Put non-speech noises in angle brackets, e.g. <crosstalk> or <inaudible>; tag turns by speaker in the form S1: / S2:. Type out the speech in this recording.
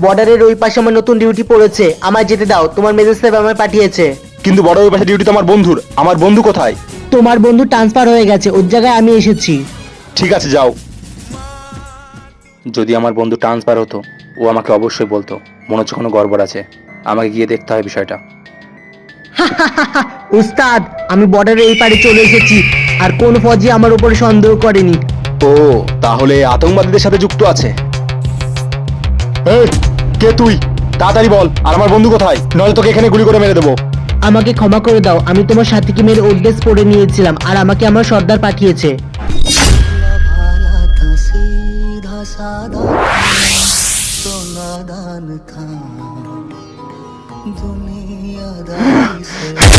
S1: বর্ডারের ওই পাশে আমার নতুন ডিউটি পড়েছে। আমায় যেতে দাও তোমার মেজর সাহেব আমায় পাঠিয়েছে।
S2: কিন্তু বড় ওই পাশে ডিউটি তো আমার বন্ধুর। আমার বন্ধু কোথায়?
S1: তোমার বন্ধু ট্রান্সফার হয়ে গেছে ওর জায়গায় আমি এসেছি।
S2: ঠিক আছে যাও। যদি আমার বন্ধু ট্রান্সফার হতো ও আমাকে অবশ্যই বলতো মনে হচ্ছে কোনো গড়বড় আছে। আমাকে গিয়ে দেখতে হয় বিষয়টা। <laughs>
S1: উস্তাদ আমি বর্ডারের এই পারে চলে এসেছি আর কোন ফৌজি আমার উপরে সন্দেহ করেনি।
S2: ও তাহলে আতঙ্কবাদীদের সাথে যুক্ত আছে। এই, কে তুই? তাড়াতাড়ি বল আর আমার বন্ধু কোথায়? নয় তোকে এখানে গুলি করে মেরে দেবো।
S1: আমাকে ক্ষমা করে দাও আমি তোমার সাথীকে মেরে ওর ড্রেস পরে নিয়েছিলাম আর আমাকে আমার সর্দার পাঠিয়েছে।
S3: भाला